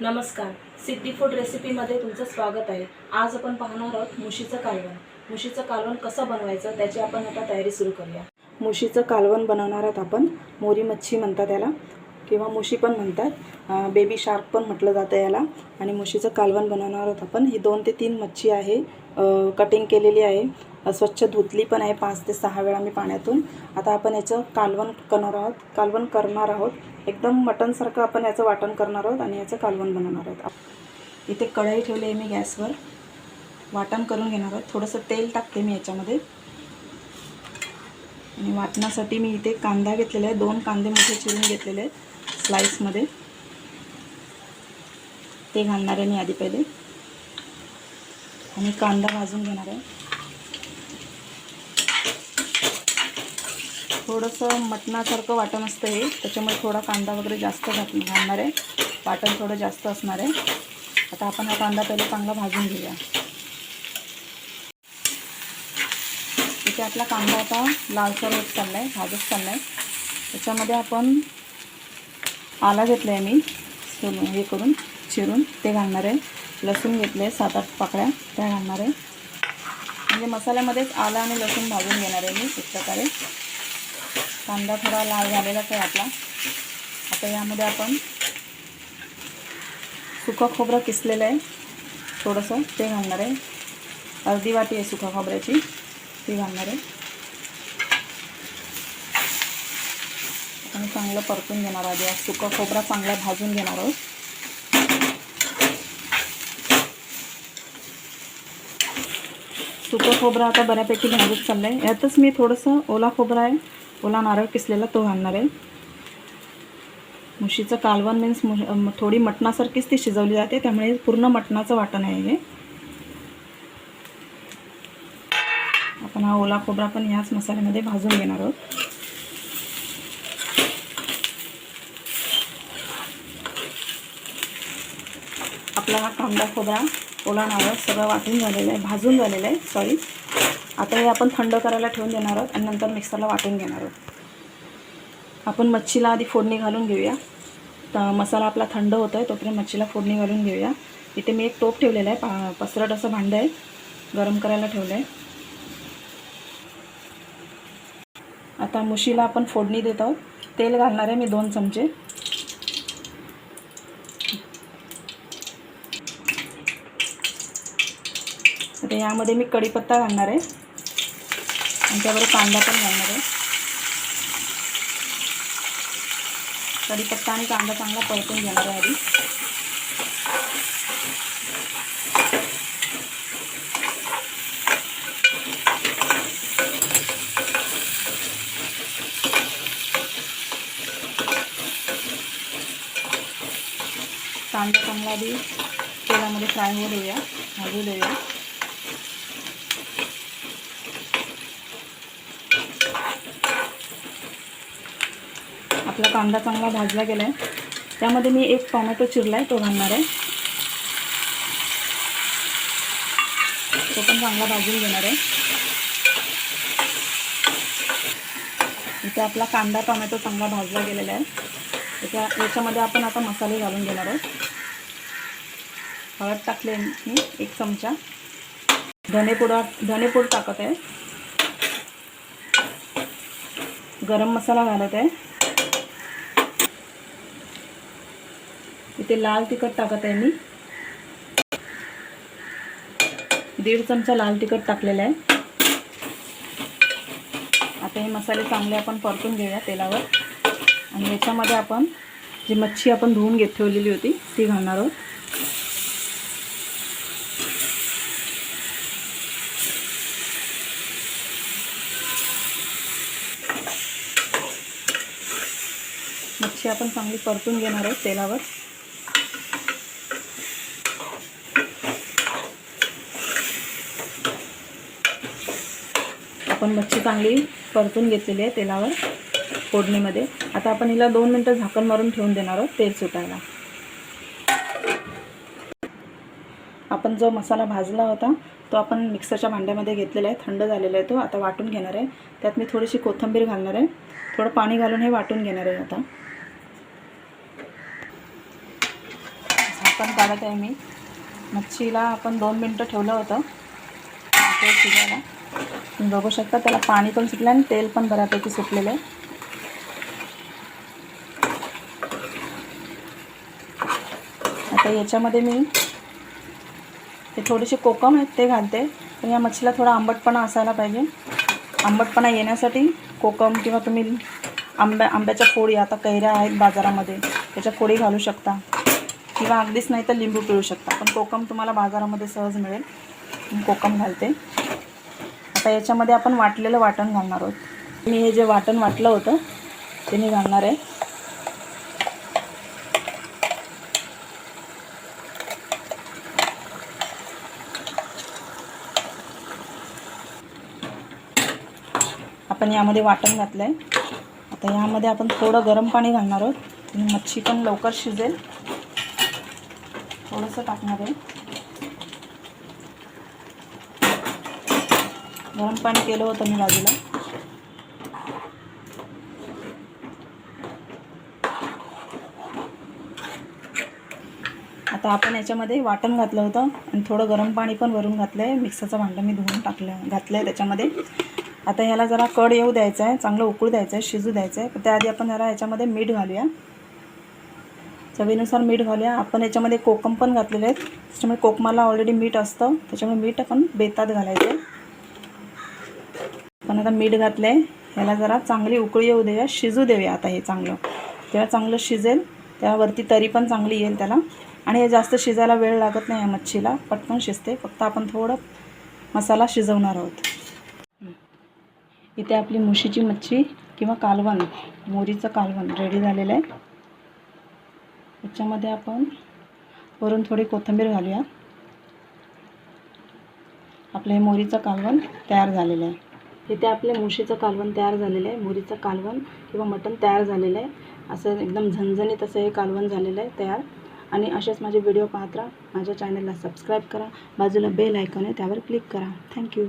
नमस्कार. सिद्धी फूड रेसिपीमध्ये तुमचं स्वागत आहे. आज आपण पाहणार आहोत मुशीचं कालवण. मुशीचं कालवण कसं बनवायचं त्याची आपण आता तयारी सुरू करूया. मुशीचं कालवण बनवणार आहोत आपण. मोरी मच्छी म्हणतात त्याला किंवा मुशी पण म्हणतात. बेबी शार्क पण म्हटलं जातं याला. आणि मुशीचं कालवण बनवणार आहोत आपण. ही दोन ते तीन मच्छी आहे. कटिंग केलेली आहे. स्वच्छ धुतली पण आहे पाच ते सहा वेळा मी पाण्यातून. आता आपण याचं कालवण करणार आहोत. कालवण करणार आहोत. एकदम मटनसारखं आपण याचं वाटण करणार आहोत आणि याचं कालवण बनवणार आहोत. इथे कढई ठेवली आहे मी गॅसवर. वाटण करून घेणार आहोत. थोडंसं तेल टाकते मी याच्यामध्ये. आणि वाटण्यासाठी मी इथे कांदा घेतलेला आहे. दोन कांदे मोठे चिरून घेतलेले आहेत स्लाईसमध्ये ते घालणार आहे मी आधी पहिले. आणि कांदा भाजून घेणार आहे. थोडंसं मटणासारखं वाटण असतं हे. त्याच्यामुळे थोडा कांदा वगैरे जास्त घात घालणार आहे. वाटण थोडं जास्त असणार आहे. आता आपण हा कांदा पहिले चांगला भाजून घेऊया. इथे आपला कांदा आता लालसर होत चालला आहे भाजत चालला आहे त्याच्यामध्ये आपण आला घेतला आहे मी सोलून हे करून चिरून ते घालणार आहे. लसूण घेतले आहे सात आठ पाकळ्या त्या घालणार आहे. म्हणजे मसाल्यामध्येच आला आणि लसूण भाजून घेणार आहे मी एक प्रकारे. कांदा थोडा लाल झालेलाच आहे आपला. आता यामध्ये आपण सुकं खोबरं किसलेलं आहे. थोडंसं ते घालणार आहे. अर्धी वाटी आहे सुका खोबऱ्याची. ती घालणार आहे. आणि चांगलं परतून घेणार आधी. आज सुका खोबरा चांगला भाजून घेणार आहोत. सुकं खोबरं आता बऱ्यापैकी भाजत चाललं आहे यातच मी थोडंसं ओला खोबरा आहे. ओला नारळ किसलेला तो घालणार आहे. मुशीचं कालवण मीन्स थोडी मटणासारखीच ती शिजवली जाते त्यामुळे पूर्ण मटणाचं वाटण आहे हे. आपण हा ओला खोबरा पण ह्याच मसाल्यामध्ये भाजून घेणार आहोत. आपला हा कांदा खोबरा ओला नारळ सगळं वाटून झालेलं आहे भाजून झालेलं आहे सॉरी आता हे आपण थंड करायला ठेवून देणार आहोत आणि नंतर मिक्सरला वाटून घेणार आहोत. आपण मच्छीला आधी फोडणी घालून घेऊया. तर मसाला आपला थंड होतो आहे तोपर्यंत मच्छीला फोडणी घालून घेऊया. इथे मी एक टोप ठेवलेला आहे पा पसरट असं भांडं आहे गरम करायला ठेवलं आहे आता मुशीला आपण फोडणी देत आहोत. तेल घालणार आहे मी दोन चमचे. यामध्ये मी कढीपत्ता घालणार आहे. आणि त्याबरोबर कांदा पण घालणार आहे. कढीपत्ता आणि कांदा चांगला परतून घेणार आहे आधी. कांदा चांगला आधी तेलामध्ये फ्राय होऊ देऊया भाजू देऊया. आपला कांदा चांगला भाजला गेला आहे त्यामध्ये मी एक टोमॅटो चिरला आहे तो घालणार आहे. तो पण चांगला भाजून घेणार आहे. इथे आपला कांदा टोमॅटो चांगला भाजला गेलेला आहे. त्याच्या याच्यामध्ये आपण आता मसाले घालून घेणार आहोत. हळद टाकले मी एक चमचा. धनेपुडा धनेपूड टाकत आहे. गरम मसाला घालत आहे. इथे लाल तिखट टाकत आहे मी. दीड चमचा लाल तिखट टाकलेलं आहे. आता हे मसाले चांगले आपण परतून घेऊया तेलावर. आणि याच्यामध्ये आपण जी मच्छी आपण धुवून घेत ठेवलेली होती ती घालणार आहोत. मच्छी आपण चांगली परतून घेणार आहोत तेलावर. आपण मच्छी चांगली परतून घेतलेली आहे तेलावर फोडणीमध्ये. आता आपण हिला दोन मिनटं झाकण मारून ठेवून देणार आहोत तेल सुटायला. आपण जो मसाला भाजला होता तो आपण मिक्सरच्या भांड्यामध्ये घेतलेला आहे थंड झालेला आहे तो आता वाटून घेणार आहे. त्यात मी थोडीशी कोथिंबीर घालणार आहे. थोडं पाणी घालून हे वाटून घेणार आहे आता. झाकण काढत आहे मी. मच्छीला आपण दोन मिनटं ठेवलं होतं. शिजायला तुम्ही बघू शकता त्याला पाणी पण सुटलं आणि तेल पण बऱ्यापैकी सुटलेलं आहे. आता याच्यामध्ये मी ते थोडेसे कोकम आहेत ते घालते पण या मच्छीला थोडा आंबटपणा असायला पाहिजे. आंबटपणा येण्यासाठी कोकम किंवा तुम्ही आंब्या आंब्याच्या फोडी आता कैऱ्या आहेत बाजारामध्ये त्याच्या फोडी घालू शकता. किंवा अगदीच नाही तर लिंबू पिळू शकता पण कोकम तुम्हाला बाजारामध्ये सहज मिळेल. कोकम घालते. आता याच्यामध्ये आपण वाटलेलं वाटण घालणार आहोत. मी हे जे वाटण वाटलं होतं ते मी घालणार आहे. आपण यामध्ये वाटण घातलं आहे आता यामध्ये आपण थोडं गरम पाणी घालणार आहोत. मच्छी पण लवकर शिजेल. थोडंसं टाकणार आहे. गरम पाणी केलं होतं मी बाजूला. आता आपण याच्यामध्ये वाटण घातलं होतं आणि थोडं गरम पाणी पण वरून घातलं आहे मिक्सरचं भांडं मी धुवून टाकलं घातलं आहे त्याच्यामध्ये. आता ह्याला जरा कड येऊ द्यायचं आहे चांगलं उकळू द्यायचं आहे शिजू द्यायचं आहे त्याआधी आपण जरा याच्यामध्ये मीठ घालूया. चवीनुसार मीठ घालूया. आपण याच्यामध्ये कोकम पण घातलेले आहेत. त्याच्यामुळे कोकमाला ऑलरेडी मीठ असतं. त्याच्यामुळे मीठ आपण बेतात घालायचं. आहे आता मीठ घातलं आहे ह्याला जरा चांगली उकळी येऊ देऊया. शिजू देऊया आता हे चांगलं. तेव्हा चांगलं शिजेल. त्यावरती तरी पण चांगली येईल त्याला. आणि हे जास्त शिजायला वेळ लागत नाही या मच्छीला. पटकन शिजते. फक्त आपण थोडं मसाला शिजवणार आहोत. इथे आपली मुशीची मच्छी किंवा कालवण मोरीचं कालवण रेडी झालेलं आहे. त्याच्यामध्ये आपण वरून थोडी कोथिंबीर घालूया. आपलं हे मोरीचं कालवण तयार झालेलं आहे. इथे आपले मुशीचं कालवण तयार झालेलं आहे. मुरीचं कालवण किंवा मटण तयार झालेलं आहे. असं एकदम झणझणीत असं हे कालवण झालेलं आहे तयार. आणि असेच माझे व्हिडिओ पाहत राहा. माझ्या चॅनलला सबस्क्राईब करा. बाजूला बेल आयकॉन आहे त्यावर क्लिक करा. थँक्यू.